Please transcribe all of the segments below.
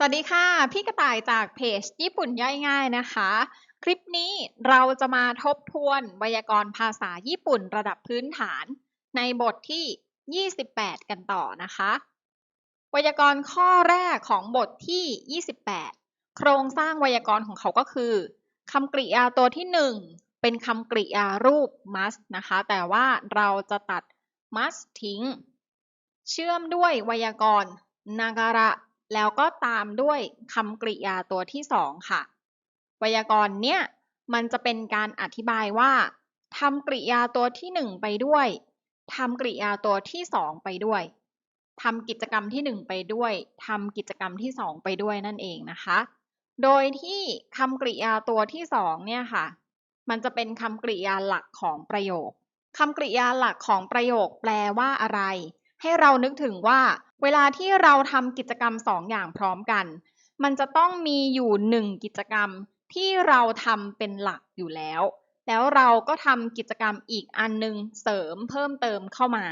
สวัสดีค่ะ พี่กระต่ายจากเพจญี่ปุ่นย่อยง่ายนะคะ คลิปนี้เราจะมาทบทวนไวยากรณ์ภาษาญี่ปุ่นระดับพื้นฐาน ในบทที่ 28 กันต่อนะคะ ไวยากรณ์ข้อแรกของบทที่ 28 โครงสร้างไวยากรณ์ของเขาก็คือคำกริยาตัวที่ 1 เป็นคำกริยารูป must นะคะ แต่ว่าเราจะตัด must ทิ้ง เชื่อมด้วยไวยากรณ์นาการะ แล้วก็ตามด้วยคำกริยาตัวที่สองค่ะ ไวยากรณ์เนี้ยมันจะเป็นการอธิบายว่าทำกริยาตัวที่หนึ่งไปด้วยทำกริยาตัวที่สองไปด้วยทำกิจกรรมที่หนึ่งไปด้วยทำกิจกรรมที่สองไปด้วยนั่นเองนะคะ โดยที่คำกริยาตัวที่สองเนี่ยค่ะ มันจะเป็นคำกริยาหลักของประโยคคำกริยาหลักของประโยคแปลว่าอะไร ให้เรานึกถึงว่า เวลาที่เราทำกิจกรรมสองอย่างพร้อมกัน มันจะต้องมีอยู่หนึ่งกิจกรรมที่เราทำเป็นหลักอยู่แล้ว แล้วเราก็ทำกิจกรรมอีกอันนึงเสริมเพิ่มเติมเข้ามา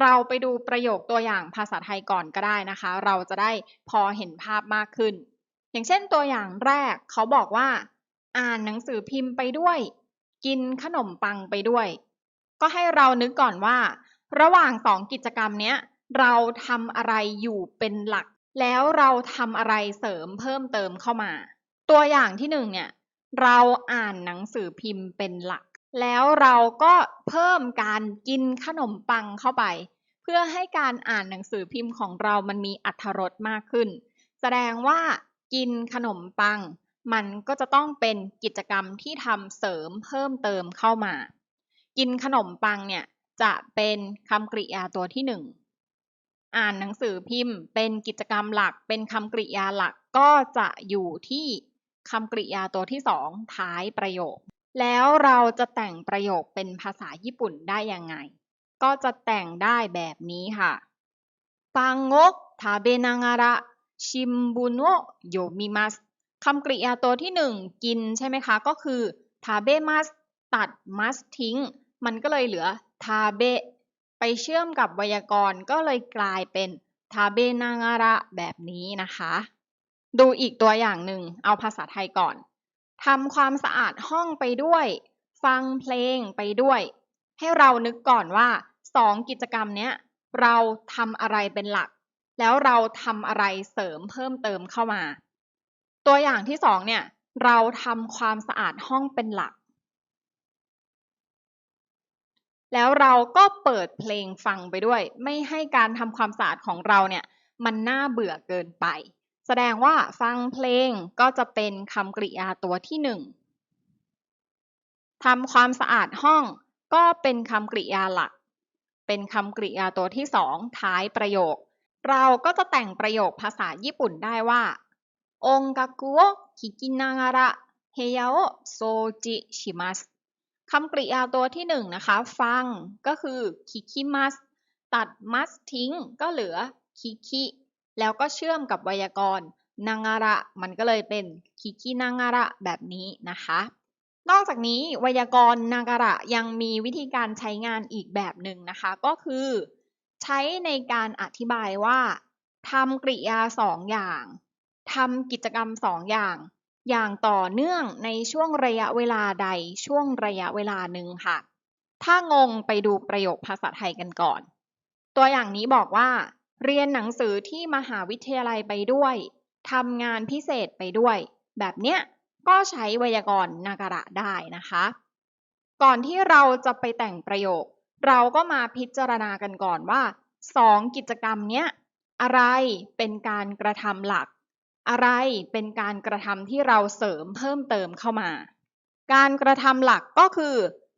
เราไปดูประโยคตัวอย่างภาษาไทยก่อนก็ได้นะคะ เราจะได้พอเห็นภาพมากขึ้น อย่างเช่นตัวอย่างแรกเขาบอกว่า อ่านหนังสือพิมพ์ไปด้วย กินขนมปังไปด้วย ก็ให้เรานึกก่อนว่า ระหว่างสองกิจกรรมเนี้ย เราทำอะไรอยู่เป็นหลัก แล้วเราทำอะไรเสริมเพิ่มเติมเข้ามา ตัวอย่างที่หนึ่งเนี่ย เราอ่านหนังสือพิมพ์เป็นหลัก แล้วเราก็เพิ่มการกินขนมปังเข้าไป เพื่อให้การอ่านหนังสือพิมพ์ของเรามันมีอัธรสมากขึ้น แสดงว่ากินขนมปัง มันก็จะต้องเป็นกิจกรรมที่ทำเสริมเพิ่มเติมเข้ามา กินขนมปังเนี่ยจะเป็นคำกริยาตัวที่หนึ่ง อ่านหนังสือพิมพ์ เป็นกิจกรรมหลัก เป็นคำกริยาหลักก็จะอยู่ที่คำกริยาตัวที่สองท้ายประโยค แล้วเราจะแต่งประโยคเป็นภาษาญี่ปุ่นได้ยังไง ก็จะแต่งได้แบบนี้ค่ะปังโกทาเบนางาระชิมบุโนโยมิมัสคำกริยาตัวที่หนึ่งกินใช่ไหมคะ ก็คือทาเบมัสตัดมัสทิ้ง มันก็เลยเหลือทาเบ ไปเชื่อมกับไวยากรณ์ก็เลยกลายเป็นทาเบนางาระแบบนี้นะคะ ดูอีกตัวอย่างหนึ่งเอาภาษาไทยก่อนทำความสะอาดห้องไปด้วย ฟังเพลงไปด้วย ให้เรานึกก่อนว่าสองกิจกรรมเนี้ยเราทำอะไรเป็นหลัก แล้วเราทำอะไรเสริมเพิ่มเติมเข้ามา ตัวอย่างที่สองเนี่ย เราทำความสะอาดห้องเป็นหลัก แล้วเราก็เปิดเพลงฟังไปด้วย ไม่ให้การทำความสะอาดของเราเนี่ย มันน่าเบื่อเกินไป แสดงว่าฟังเพลงก็จะเป็นคำกริยาตัวที่หนึ่งทำความสะอาดห้องก็เป็นคำกริยาหลัก เป็นคำกริยาตัวที่สองท้ายประโยค เราก็จะแต่งประโยคภาษาญี่ปุ่นได้ว่าองกากุโอคิกินางาระเฮยาโอโซจิชิมัส คำกริยาตัวที่หนึ่งนะคะ ฟังก็คือคิคิมัสตัดมัสทิ้ง ก็เหลือคิคิแล้วก็เชื่อมกับไวยากรณ์นางาระ มันก็เลยเป็นคิคินางาระแบบนี้นะคะ นอกจากนี้ไวยากรณ์นางาระยังมีวิธีการใช้งานอีกแบบหนึ่งนะคะ ก็คือ ใช้ในการอธิบายว่าทำกริยาสองอย่างทำกิจกรรมสองอย่าง อย่างต่อเนื่องในช่วงระยะเวลาใดช่วงระยะเวลาหนึ่งค่ะ ถ้างงไปดูประโยคภาษาไทยกันก่อน ตัวอย่างนี้บอกว่า เรียนหนังสือที่มหาวิทยาลัยไปด้วยทำงานพิเศษไปด้วย แบบเนี้ยก็ใช้ไวยากรณ์นาการะได้นะคะ ก่อนที่เราจะไปแต่งประโยค เราก็มาพิจารณากันก่อนว่าสองกิจกรรมเนี้ยอะไรเป็นการกระทำหลัก อะไรเป็นการกระทำที่เราเสริมเพิ่มเติมเข้ามา การกระทำหลักก็คือ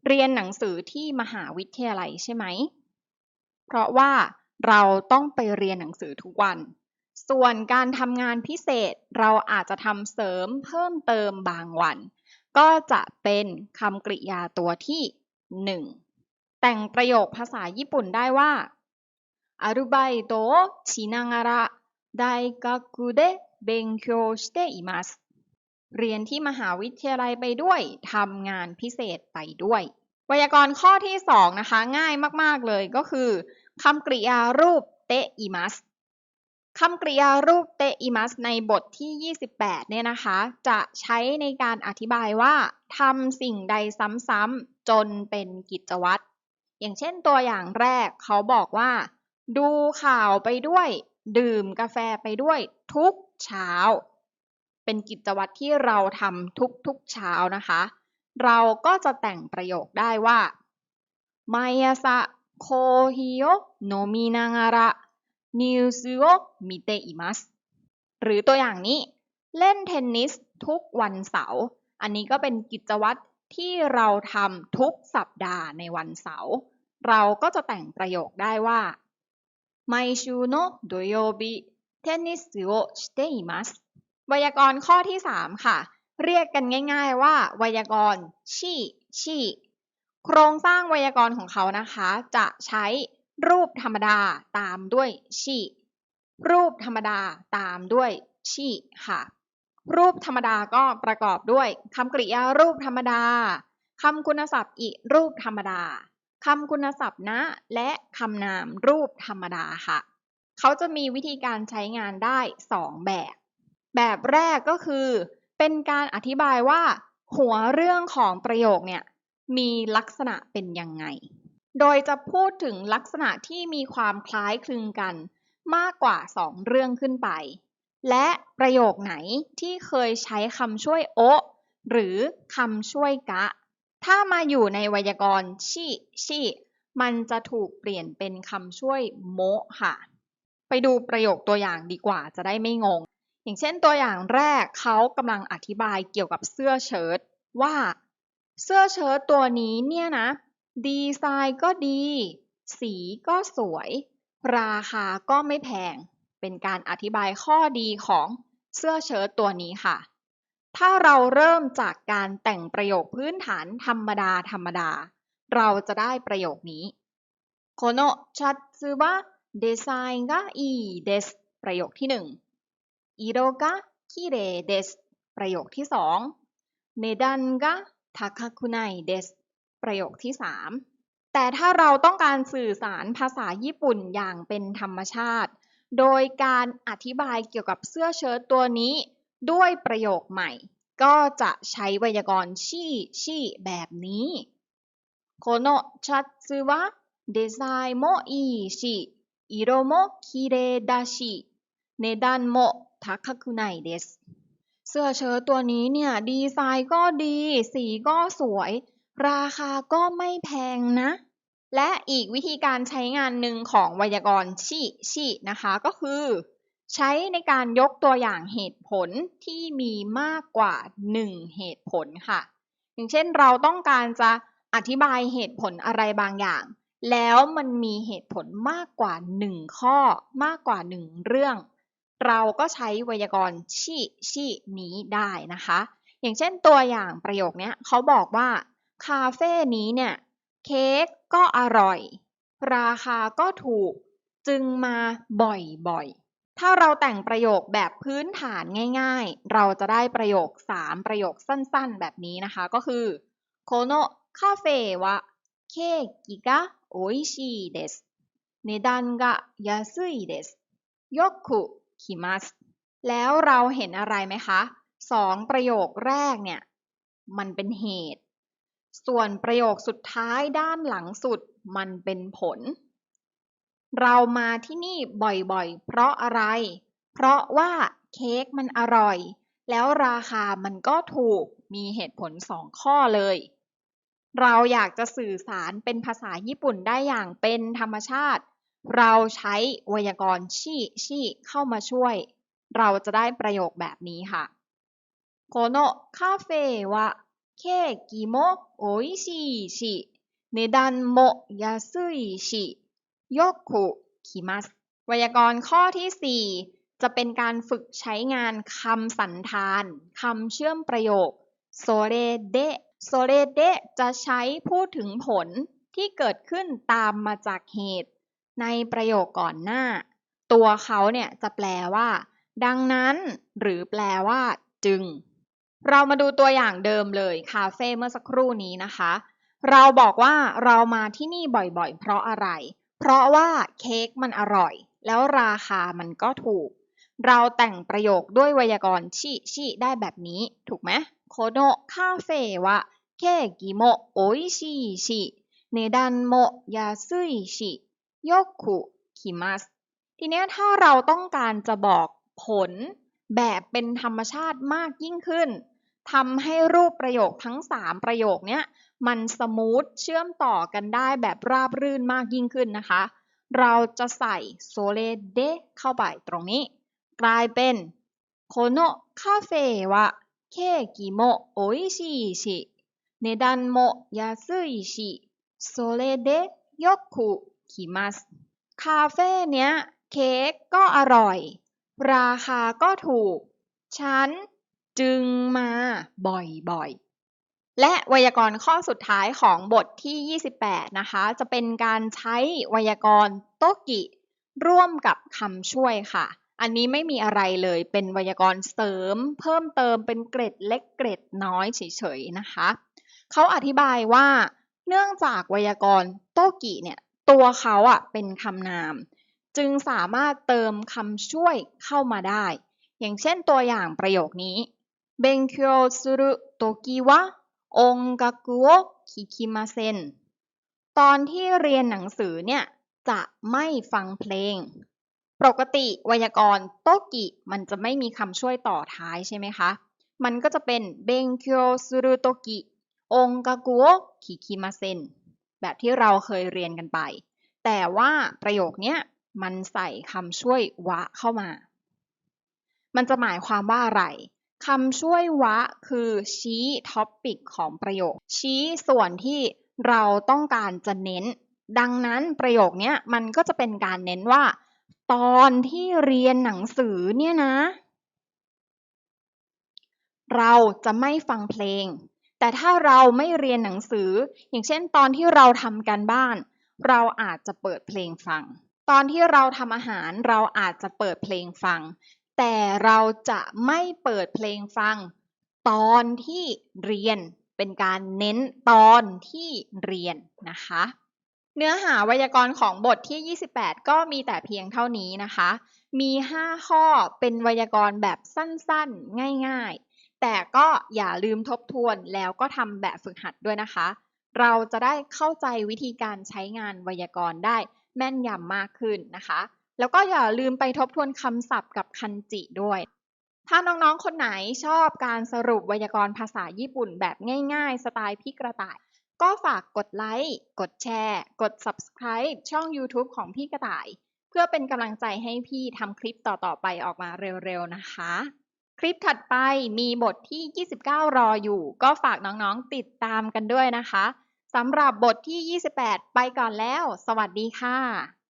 เรียนหนังสือที่มหาวิทยาลัยใช่ไหม เพราะว่าเราต้องไปเรียนหนังสือทุกวัน ส่วนการทำงานพิเศษเราอาจจะทำเสริมเพิ่มเติมบางวัน ก็จะเป็นคำกริยาตัวที่หนึ่งแต่งประโยคภาษาญี่ปุ่นได้ว่าアルバイトをしながら大学で เบงโคชเตอิมัสเรียนที่มหาวิทยาลัยไปด้วยทำงานพิเศษไปด้วย ไวยากรณ์ข้อที่สองนะคะ ง่ายมากๆเลยก็คือคำกริยารูปเตอิมัสคำกริยารูปเตอิมัสในบทที่ 28 เนี่ยนะคะ จะใช้ในการอธิบายว่าทำสิ่งใดซ้ำๆจนเป็นกิจวัตร อย่างเช่นตัวอย่างแรกเขาบอกว่า ดูข่าวไปด้วย ดื่มกาแฟไปด้วยทุก เช้า เป็นกิจวัตรที่เราทำทุกๆเช้านะคะ เราก็จะแต่งประโยคได้ว่าไมอาซะโคฮิโอโนมินางาระนิวซูโอมิเตอิมัสหรือตัวอย่างนี้เล่นเทนนิสทุกวันเสาร์อันนี้ก็เป็นกิจวัตรที่เราทำทุกสัปดาห์ในวันเสาร์เราก็จะแต่งประโยคได้ว่าไมชูโนโดโยบิ เทนนิสโยสเตอิมัสไวยากรณ์ข้อที่ 3 ค่ะ เรียกกันง่ายๆว่า ไวยากรณ์ชีชีโครงสร้างไวยากรณ์ของเขานะคะ จะใช้รูปธรรมดาตามด้วยชีรูปธรรมดาตามด้วยชีค่ะ รูปธรรมดาก็ประกอบด้วยคำกริยารูปธรรมดาคำคุณศัพท์อิรูปธรรมดาคำคุณศัพท์นะและคำนามรูปธรรมดาค่ะ เขาจะมีวิธีการใช้งานได้ 2 แบบ แบบแรกก็คือ เป็นการอธิบายว่า หัวเรื่องของประโยคเนี่ยมีลักษณะเป็นยังไง โดยจะพูดถึงลักษณะที่มีความคล้ายคลึงกันมากกว่า 2 เรื่องขึ้นไป และประโยคไหนที่เคยใช้คำช่วยโอหรือคำช่วยกะ ถ้ามาอยู่ในไวยากรณ์ชิชิมันจะถูกเปลี่ยนเป็นคำช่วยโมค่ะ ไปดูประโยคตัวอย่างดีกว่าจะได้ไม่งง อย่างเช่นตัวอย่างแรกเขากำลังอธิบายเกี่ยวกับเสื้อเชิ้ตว่าเสื้อเชิ้ตตัวนี้เนี่ยนะ ดีไซน์ก็ดี สีก็สวย ราคาก็ไม่แพง เป็นการอธิบายข้อดีของเสื้อเชิ้ตตัวนี้ค่ะ ถ้าเราเริ่มจากการแต่งประโยคพื้นฐานธรรมดาธรรมดา เราจะได้ประโยคนี้โคโนะชัตซึบะ เดซายก็อีเดสประโยคที่หนึ่งอีโรก็คิเรเดสประโยคที่สองเนดันก็ทาคาคุไนเดสประโยคที่สามแต่ถ้าเราต้องการสื่อสารภาษาญี่ปุ่นอย่างเป็นธรรมชาติ โดยการอธิบายเกี่ยวกับเสื้อเชิ้ตตัวนี้ ด้วยประโยคใหม่ ก็จะใช้ไวยากรณ์ชี่ชี่แบบนี้โคโนชัตซึวะเดไซน์โมอีชี่ อิโรโมคิเรดาชิเนดันโมทักคคุไนเดสเสื้อเชิ้ตตัวนี้เนี่ย ดีไซน์ก็ดี สีก็สวย ราคาก็ไม่แพงนะ และอีกวิธีการใช้งานหนึ่งของไวยากรณ์ชิชินะคะก็คือ ใช้ในการยกตัวอย่างเหตุผลที่มีมากกว่า 1 เหตุผลค่ะ อย่างเช่นเราต้องการจะอธิบายเหตุผลอะไรบางอย่าง แล้วมันมีเหตุผลมากกว่า 1 ข้อมากกว่า 1 เรื่อง เราก็ใช้ไวยากรณ์ชิชินี้ได้นะคะ อย่างเช่นตัวอย่างประโยคนี้เขาบอกว่า คาเฟ่นี้เนี่ย เค้กก็อร่อย ราคาก็ถูกจึงมาบ่อยๆ ถ้าเราแต่งประโยคแบบพื้นฐานง่าย ๆ เราจะได้ประโยค 3 ประโยคสั้นๆ แบบนี้นะคะ ก็คือこのおいしいですเดสเนดันกะยาซุแล้วเราเห็นอะไรไหมคะสองประโยคแรกเนี่ย มันเป็นเหตุ ส่วนประโยคสุดท้ายด้านหลังสุดมันเป็นผล เรามาที่นี่บ่อยๆ เพราะอะไร เพราะว่าเค้กมันอร่อย แล้วราคามันก็ถูกมีเหตุผลสองข้อเลย เราอยากจะสื่อสารเป็นภาษาญี่ปุ่นได้อย่างเป็นธรรมชาติ เราใช้ไวยากรณ์ชิชิเข้ามาช่วย เราจะได้ประโยคแบบนี้ค่ะこのカフェはケーキも美味しいし、値段も安いし、よく来ますไวยากรณ์ข้อที่ 4 จะเป็นการฝึกใช้งานคำสันธานคำเชื่อมประโยคโซเรเด โซเรเดจะใช้พูดถึงผลที่เกิดขึ้นตามมาจากเหตุ ในประโยคก่อนหน้า ตัวเขาเนี่ยจะแปลว่า ดังนั้นหรือแปลว่า จึง เรามาดูตัวอย่างเดิมเลยคาเฟ่เมื่อสักครู่นี้นะคะ เราบอกว่าเรามาที่นี่บ่อยๆ เพราะอะไร เพราะว่าเค้กมันอร่อย แล้วราคามันก็ถูก เราแต่งประโยคด้วยไวยากรณ์ชิชิได้แบบนี้ ถูกไหม โคโนะคาเฟ่วะเคกิโมะโออิชิชิเนดันโมะยาซุยชิโยคุคิมัสทีเนี้ยถ้าเราต้องการจะบอกผลแบบเป็นธรรมชาติมากยิ่งขึ้นทำให้รูปประโยคทั้ง 3 ประโยคเนี้ยมันสมูทเชื่อมต่อกันได้แบบราบรื่นมากยิ่งขึ้นนะคะ เราจะใส่โซเลเดเข้าไปตรงนี้ กลายเป็นโคโนะคาเฟ่วะ เคกิโมะโออิชิชิเนดันโมะยาซึยชิโซเลเดโยคุคิมัสคาเฟ่เนี้ยเค้กก็อร่อย ราคาก็ถูก ฉันจึงมาบ่อยๆ และไวยากรณ์ข้อสุดท้ายของบทที่ 28 นะคะ จะเป็นการใช้ไวยากรณ์โตกิ ร่วมกับคำช่วยค่ะ อันนี้ไม่มีอะไรเลยเป็นไวยากรณ์เสริม เพิ่มเติมเป็นเกร็ดเล็กเกร็ดน้อยเฉยๆนะคะเขาอธิบายว่าเนื่องจากไวยากรณ์โตกิเนี่ยตัวเขาอะเป็นคำนาม จึงสามารถเติมคำช่วยเข้ามาได้ อย่างเช่นตัวอย่างประโยคนี้เบนเคียวซุรุโตกิวะองกะกุโอคิคิมาเซนตอนที่เรียนหนังสือเนี่ยจะไม่ฟังเพลง ปกติไวยากรณ์โตกิ มันจะไม่มีคำช่วยต่อท้ายใช่ไหมคะ มันก็จะเป็นเบงเคียวซูรุโตกิองกากุโอคิคิมาเซนแบบที่เราเคยเรียนกันไป แต่ว่าประโยคนี้มันใส่คำช่วยวะเข้ามา มันจะหมายความว่าอะไรคำช่วยวะคือชี้ท็อปปิกของประโยค ชี้ส่วนที่เราต้องการจะเน้น ดังนั้นประโยคนี้มันก็จะเป็นการเน้นว่า ตอนที่เรียนหนังสือเนี่ยนะ เราจะไม่ฟังเพลง แต่ถ้าเราไม่เรียนหนังสือ อย่างเช่น ตอนที่เราทำการบ้าน เราอาจจะเปิดเพลงฟัง ตอนที่เราทำอาหารเราอาจจะเปิดเพลงฟัง แต่เราจะไม่เปิดเพลงฟัง ตอนที่เรียนเป็นการเน้นตอนที่เรียนนะคะ เนื้อหาไวยากรณ์ของบทที่ 28 ก็มีแต่เพียงเท่านี้นะคะ มี 5 ข้อเป็นไวยากรณ์แบบสั้นๆ ง่ายๆ แต่ก็อย่าลืมทบทวนแล้วก็ทำแบบฝึกหัดด้วยนะคะ เราจะได้เข้าใจวิธีการใช้งานไวยากรณ์ได้แม่นยำมากขึ้นนะคะ แล้วก็อย่าลืมไปทบทวนคำศัพท์กับคันจิด้วย ถ้าน้องๆ คนไหนชอบการสรุปไวยากรณ์ภาษาญี่ปุ่นแบบง่าย ๆ สไตล์พี่กระต่าย ก็ฝากกดไลค์ กดแชร์ กด subscribe ช่อง YouTube ของพี่กระต่าย เพื่อเป็นกำลังใจให้พี่ทำคลิปต่อๆไปออกมาเร็วๆนะคะ คลิปถัดไปมีบทที่ 29 รออยู่ ก็ฝากน้องๆติดตามกันด้วยนะคะสำหรับบทที่ 28 ไปก่อนแล้ว สวัสดีค่ะ